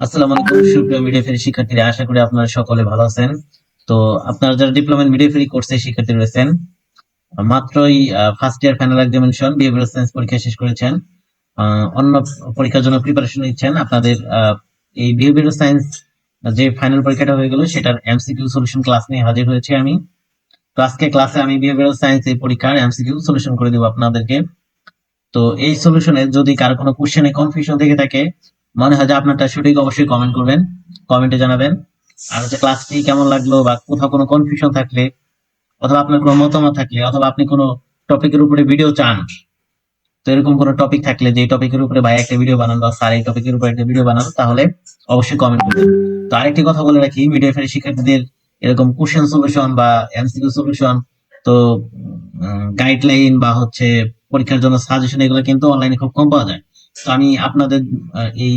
আসসালামু আলাইকুম, সুপ্রিয় মিডিয়া ফেরি শিক্ষার্থীরা, আশা করি আপনারা সকলে ভালো আছেন। তো আপনারা যারা ডিপ্লোমা মিডিয়া ফেরি কোর্সে শিক্ষার্থী রয়েছেন, মাত্রই first year final examination behavioural science পরীক্ষা শেষ করেছেন। অন্য পরীক্ষার জন্য প্রিপারেশন নিচ্ছেন। আপনাদের এই বিহেভিয়ারাল সায়েন্স যে ফাইনাল পরীক্ষাটা হয়ে গেল, সেটার এমসিকিউ সলিউশন ক্লাস নিয়ে হাজির হয়েছে আমি। তো আজকে ক্লাসে আমি বিহেভিয়ারাল সায়েন্স এই পরীক্ষার এমসিকিউ সলিউশন করে দেবো আপনাদেরকে। তো এই সলিউশনে যদি কারও কোনো কোশ্চেনে কনফিউশন থেকে থাকে মনে হয় যে আপনারটা সঠিক, অবশ্যই কমেন্ট করবেন কমেন্টে জানাবেন। আর হচ্ছে ক্লাসটি কেমন লাগল বা কোথাও কোনো কনফিউশন থাকলে, অথবা আপনার কোনো মতামত থাকলে, অথবা আপনি কোনো টপিকের উপরে ভিডিও চান, তো এরকম কোনো টপিক থাকলে যে টপিকের উপরে ভাই একটা ভিডিও বানান বা স্যার এই টপিকের উপরে একটা ভিডিও বানান, তাহলে অবশ্যই কমেন্ট করবেন। তো আরেকটি কথা বলে রাখি ভিডিও ফেরে শিক্ষার্থীদের এরকম কোশ্চেন সলিউশন বা এমসিকিউ সলিউশন তো গাইডলাইন বা হচ্ছে পরীক্ষার জন্য সাজেশন এগুলো কিন্তু অনলাইনে খুব কম পাওয়া যায়। আমি আপনাদের এই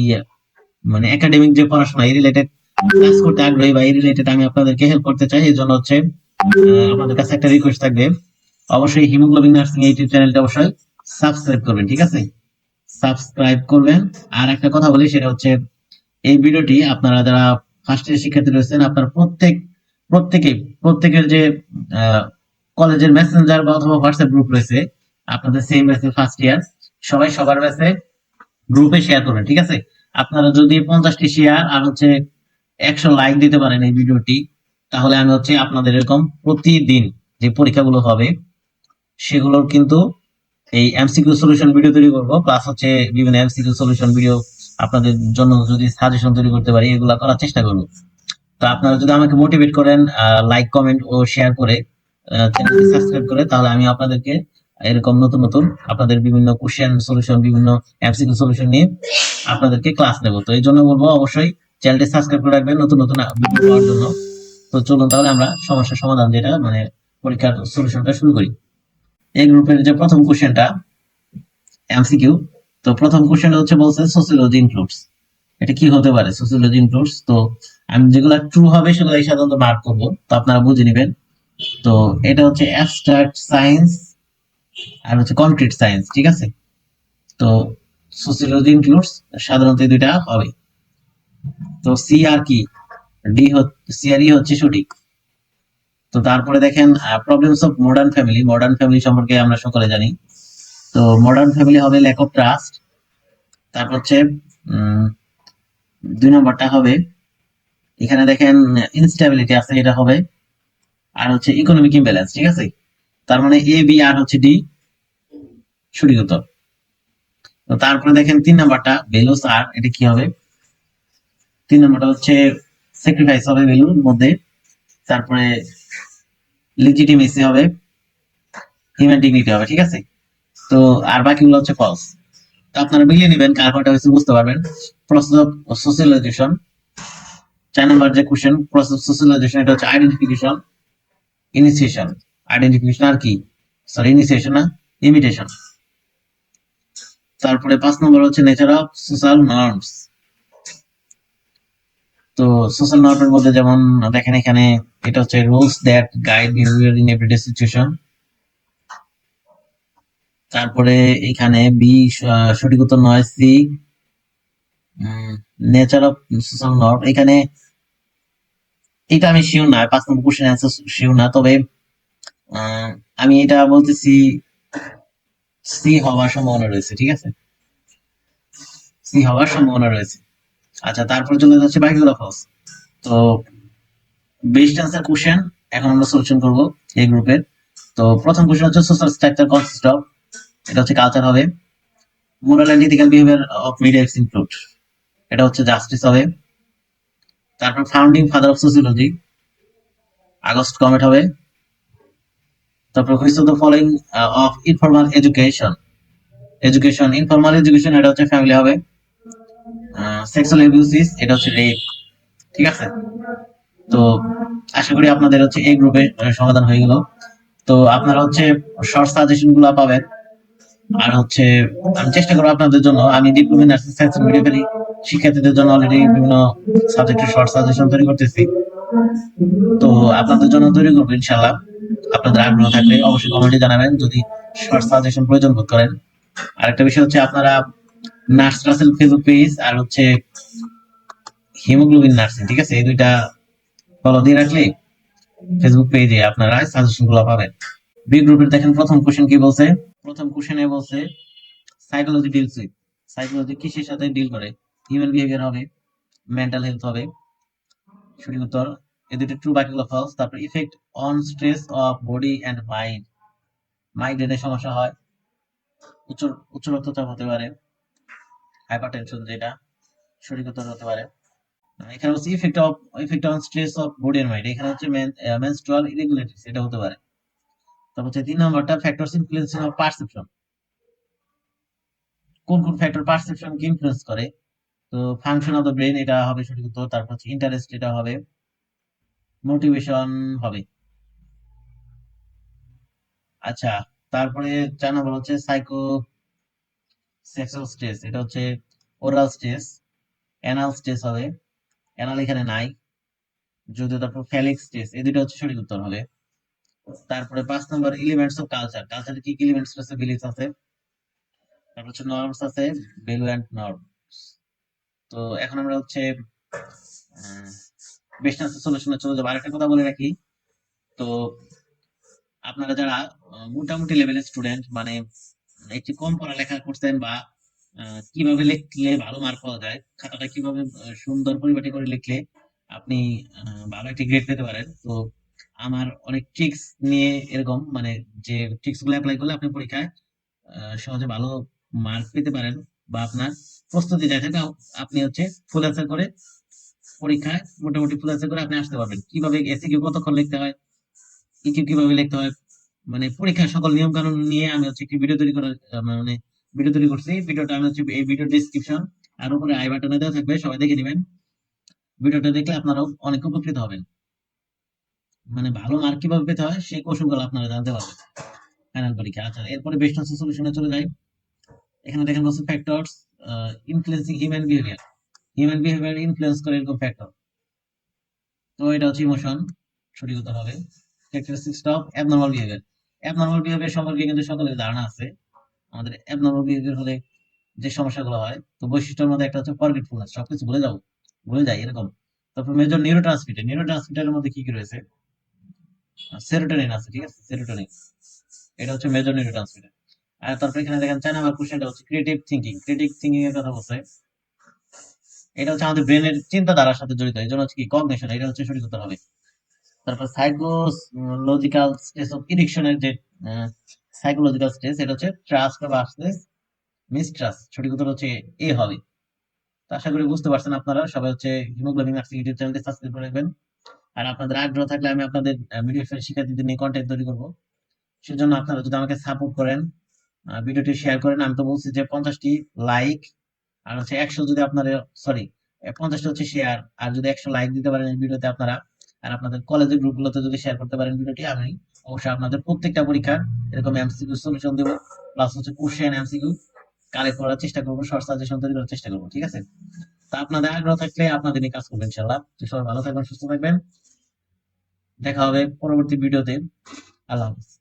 মানে একাডেমিক যে পড়াশোনা, এই রিলেটেড ক্লাস করতে আগ্রহী বা এই রিলেটেড আমি আপনাদেরকে হেল্প করতে চাই, এই জন্য হচ্ছে আপনাদের কাছে একটা রিকোয়েস্ট থাকবে। অবশ্যই হিমোগ্লোবিন নার্সিং ইউটিউব চ্যানেলটা অবশ্যই সাবস্ক্রাইব করবেন, ঠিক আছে? সাবস্ক্রাইব করবেন। আর একটা কথা বলি, সেটা হচ্ছে, এই ভিডিওটি আপনারা যারা ফার্স্ট ইয়ার শিক্ষার্থী রয়েছেন, আপনার প্রত্যেক প্রত্যেকে প্রত্যেকের যে কলেজের মেসেঞ্জার বা অথবা হোয়াটসঅ্যাপ গ্রুপ রয়েছে, আপনাদের সেম ব্যাচে ফার্স্ট ইয়ার সবাই সবার ব্যাচে গ্রুপে শেয়ার করবেন ঠিক আছে? আপনারা যদি পঞ্চাশটি শেয়ার আর হচ্ছে একশো লাইক দিতে পারেন এই ভিডিওটি তাহলে আমি হচ্ছে আপনাদের এরকম প্রতিদিন যে পরীক্ষাগুলো হবে, সেগুলোর কিন্তু এই এমসিকিউ সলিউশন ভিডিও তৈরি করব প্লাস হচ্ছে বিভিন্ন এমসিকিউ সলিউশন ভিডিও আপনাদের জন্য যদি সাজেশন তৈরি করতে পারি, এগুলা করার চেষ্টা করব। তো আপনারা যদি আমাকে মোটিভেট করেন লাইক কমেন্ট ও শেয়ার করে চ্যানেলটি সাবস্ক্রাইব করে, তাহলে আমি আপনাদেরকে এরকম নতুন নতুন আপনাদের বিভিন্ন কোশ্চেন সলিউশন বিভিন্ন এমসিকিউ সলিউশন নিয়ে আপনাদেরকে ক্লাস নেব। তো এই জন্য বলব অবশ্যই চ্যানেলটি সাবস্ক্রাইব করে রাখবেন নতুন নতুন ভিডিও পাওয়ার জন্য। তো চলুন তাহলে আমরা সমস্যার সমাধান যেটা মানে পরীক্ষার সলিউশনটা শুরু করি। এই গ্রুপের যে প্রথম কোশ্চেনটা এমসিকিউ তো প্রথম কোশ্চেনটা হচ্ছে বলছে সোসিওলজি ইনক্লুডস এটা কি হতে পারে? সোসিওলজি ইনক্লুডস তো আমি যেগুলো ট্রু হবে সেগুলো সাধারণত মার্ক করব। তো আপনারা বুঝে নেবেন। তো এটা হচ্ছে অ্যাবস্ট্রাক্ট সায়েন্স আর হচ্ছে কনক্রিট সায়েন্স ঠিক আছে? তো সোসিওলজি ইনক্লুডস সাধারণত এই দুইটা হবে। তো সি আর কি? ডি সি আর ই হচ্ছে সঠিক। তো তারপরে দেখেন problems of modern family modern family সম্পর্কে আমরা সকলে জানি। তো মডার্ন ফ্যামিলি হবে ল্যাক অফ ট্রাস্ট তারপর হচ্ছে দুই নম্বরটা হবে, এখানে দেখেন ইনস্টেবিলিটি আছে, এটা হবে, আর হচ্ছে ইকোনমিক ইমব্যালেন্স ঠিক আছে? তার মানে এ বি আর হচ্ছে ডি সঠিক উত্তর। তারপরে দেখেন তিন নাম্বারটা ভ্যালুস আর, এটা কি হবে? তিন নাম্বারটা হচ্ছে স্যাক্রিফাইস হবে ভ্যালুর মধ্যে। তারপরে লিজিটিমেসি হবে হিউম্যান ডিগনিটি হবে, ঠিক আছে? তো আর বাকিগুলো হচ্ছে ফলস তো আপনারা মিলিয়ে নেবেন, কার কোনটা হচ্ছে বুঝতে পারবেন। প্রসেস অফ সোশ্যালাইজেশন চার নাম্বার যে কোশ্চেন প্রসেস অফ সোশ্যালাইজেশন এটা হচ্ছে আইডেন্টিফিকেশন ইনিশিয়েশন আইডেন্টিফিকেশন আর কি? সরি ইনিশিয়েশন না? ইমিটেশন তারপরে পাঁচ নম্বর হচ্ছে নেচার অফ সোশ্যাল নর্মস তো সোশ্যাল নর্মের মধ্যে যেমন দেখেন এখানে, এটা হচ্ছে rules that guide behaviour in everyday situation তারপরে এখানে বি সঠিক উত্তর নয় C nature of social norm এখানে, এটা আমি শিওর না, পাঁচ নম্বর কোশ্চেন অ্যান্সার শিওর না, তবে আমি এটা বলতেছি, সি হওয়ার সম্ভাবনা রয়েছে, ঠিক আছে? সি হওয়ার সম্ভাবনা রয়েছে। আচ্ছা তারপর চলে যাচ্ছে বাকিগুলো ফলস তো বেস্ট অ্যান্সার কোশ্চেন এখন আমরা সলিউশন করব এই গ্রুপের তো, প্রথম কোশ্চেন হচ্ছে সোশ্যাল স্ট্রাকচার কনসিস্ট অফ এটা হচ্ছে কালচার হবে moral and ethical behaviour of media include এটা হচ্ছে জাস্টিস হবে। তারপর founding father of sociology August Comte হবে। তারপর which of the following of informal education education informal education এটা হচ্ছে ফ্যামিলি হবে। সেক্সুয়াল অ্যাবিউসিস এটা হচ্ছে রেপ ঠিক আছে? তো আশা করি আপনাদের হচ্ছে এই গ্রুপে সমাধান হয়ে গেল। তো আপনারা হচ্ছে শর্ট সাজেশনগুলো পাবেন। আর হচ্ছে, আমি চেষ্টা করব আপনাদের জন্য। আমি ডিপ্লোমা নার্সিং সায়েন্স মেডিকেলি শিক্ষার্থীদের জন্য অলরেডি বিভিন্ন সাবজেক্টের শর্ট সাজেশন তৈরি করতেছি। তো আপনাদের জন্য তৈরি করব ইনশাল্লাহ আপনাদের আগ্রহ থাকলে অবশ্যই কমেন্টে জানাবেন। যদি শর্ট সাজেশন প্রয়োজন বোধ করেন। আরেকটা বিষয় হচ্ছে আপনারা নার্স রাসেল ফেসবুক পেজ আর হচ্ছে হিমোগ্লোবিন নার্সিং ঠিক আছে? এই দুইটা ফলো দিয়ে রাখলে ফেসবুক পেজে আপনারা সাজেশনগুলো পাবেন। বি গ্রুপের দেখেন প্রথম কোশ্চেন কি বলছে? প্রথম কোশ্চেনে বলছে সাইকোলজি ডিলস উইথ সাইকোলজি কিসের সাথে ডিল করে? হিউম্যান বিহেভিয়ার হবে মেন্টাল হেলথ হবে। সঠিক উত্তর এই দুটো ট্রু বাকিগুলো ফলস তারপর effect on stress of body and mind মাইগ্রেনের সমস্যা হয়, উচ্চ উচ্চ রক্তচাপ হতে পারে হাইপারটেনশন যেটা সঠিক উত্তর হতে পারে। এখানে হচ্ছে effect of effect on stress of body and mind এখানে হচ্ছে মেনস্ট্রুয়াল ইরেগুলারিটিস এটা হতে পারে। তারপর হচ্ছে তিন নম্বরটা ফ্যাক্টরস ইনফ্লুয়েন্সিং অফ পারসেপশন কোন কোন ফ্যাক্টর পারসেপশন কে ইনফ্লুয়েন্স করে? তো ফাংশন অফ দ্য ব্রেন এটা হবে সঠিক উত্তর, তারপর হচ্ছে ইন্টারেস্ট এটা হবে মোটিভেশন হবে। আচ্ছা তারপরে চার নম্বর হচ্ছে সাইকো সেক্সুয়াল স্ট্রেস এটা হচ্ছে ওরাল স্ট্রেস অ্যানাল স্ট্রেস হবে অ্যানাল এখানে নাই, যদিও তারপর ফ্যালিক স্ট্রেস এই দুটো হচ্ছে সঠিক উত্তর হবে। তারপরে পাঁচ নম্বর এলিমেন্টস অফ কালচার কালচারে কি কি এলিমেন্টস আছে? বিলিফস আছে? তারপর হচ্ছে নর্মস আছে ভ্যালু অ্যান্ড নর্মস তো এখন আমরা হচ্ছে বেস্ট আনসার সলিউশনে চলে যাব আরেকটা কথা বলে রাখি। তো আপনারা যারা মোটামুটি লেভেলের স্টুডেন্ট মানে একটু কম পড়ালেখা করছেন বা কীভাবে লিখলে ভালো মার্ক পাওয়া যায়, খাতাটা কীভাবে সুন্দর পরিপাটি করে লিখলে আপনি ভালো একটি গ্রেড পেতে পারেন। তো আমার অনেক ট্রিক্স নিয়ে এরকম মানে যে ট্রিক্সগুলো অ্যাপ্লাই করলে আপনি পরীক্ষায় সহজে ভালো মার্ক পেতে পারেন বা আপনার প্রস্তুতি থাকে আপনি হচ্ছে ফুল অ্যান্সার করে পরীক্ষায় মোটামুটি ফুল অ্যান্সার করে আপনি আসতে পারবেন। কীভাবে এসিকিউ কতক্ষণ লিখতে হয় ইকিউ কীভাবে লিখতে হয় মানে পরীক্ষার সকল নিয়ম কানুন নিয়ে আমি হচ্ছে একটি ভিডিও তৈরি করার মানে ভিডিও তৈরি করছি। ভিডিওটা আমি হচ্ছে এই ভিডিও ডিসক্রিপশন আর উপরে আই বাটনে দেওয়া থাকবে, সবাই দেখে নেবেন। ভিডিওটা দেখলে আপনারাও অনেক উপকৃত হবেন। মানে ভালো মার্ক কীভাবে পেতে হয়, সেই কৌশলগুলো আপনারা জানতে পারবেন। ফাইনাল পরীক্ষা আচ্ছা এরপরে বেস্ট আনসার সলিউশনে চলে যাই। এখানে দেখেন বলছে factors influencing human behaviour human behaviour influence করে এরকম ফ্যাক্টর তো এটা হচ্ছে ইমোশন সঠিক উত্তর হবে characteristics of abnormal behaviour abnormal behaviour সম্পর্কে কিন্তু সকলের ধারণা আছে। আমাদের অ্যাবনর্মাল বিহেভিয়ার হলে যে সমস্যাগুলো হয়, তো বৈশিষ্ট্যের মধ্যে একটা হচ্ছে ফরগেটফুলনেস সবকিছু ভুলে যাও, ভুলে যায় এরকম। তারপর মেজর নিউরো ট্রান্সমিটার নিউরো ট্রান্সমিটারের মধ্যে কি কি রয়েছে? সেরোটোনিন আছে, ঠিক আছে? সেরোটোনিন এটা হচ্ছে মেজর নিউরো ট্রান্সমিটার তারপর এখানে দেখেন চার নাম্বার কোশ্চেনটা হচ্ছে ক্রিয়েটিভ থিঙ্কিং ক্রিয়েটিভ থিঙ্কিং এর কথা বলছে। এটা হচ্ছে আমাদের ব্রেনের চিন্তাধারার সাথে জড়িত, এই জন্য হচ্ছে কি কগনিশন এটা হচ্ছে সঠিক উত্তর হবে। তারপর সাইকোলজিক্যাল স্টেজ অফ ইরিকশনের যে সাইকোলজিক্যাল স্টেজ এটা হচ্ছে ট্রাস্ট বা ভার্সেস মিসট্রাস্ট সঠিক উত্তর হচ্ছে এ হবে। তো আশা করি বুঝতে পারছেন আপনারা, সবাই হচ্ছে হিমোগ্লোবিন নার্সিং ইউটিউব চ্যানেলটি সাবস্ক্রাইব করে রাখবেন। আর আপনাদের আগ্রহ থাকলে আমি আপনাদের ভিডিও শিক্ষার্থীদের নিয়ে কন্টেন্ট তৈরি করব। সেজন্য আপনারা যদি আমাকে সাপোর্ট করেন ভিডিওটি শেয়ার করেন। আমি তো বলছি যে পঞ্চাশটি লাইক আর হচ্ছে একশো যদি আপনাদের সরি পঞ্চাশটা হচ্ছে শেয়ার আর যদি একশো লাইক দিতে পারেন ভিডিওতে আপনারা, আর আপনাদের কলেজের গ্রুপগুলোতে যদি শেয়ার করতে পারেন ভিডিওটি, আমি অবশ্যই আপনাদের প্রত্যেকটা পরীক্ষার এরকম এমসিকিউ সলিউশন দেবো প্লাস হচ্ছে কোশ্চেন এমসিকিউ কালেক্ট করার চেষ্টা করব শর্ট সাজেশন তৈরি করার চেষ্টা করব, ঠিক আছে? তা আপনাদের আগ্রহ থাকলে আপনাদের কাজ করবেন ইনশাল্লাহ সবাই ভালো থাকবেন, সুস্থ থাকবেন। দেখা হবে পরবর্তী ভিডিওতে। আল্লাহ হাফিজ।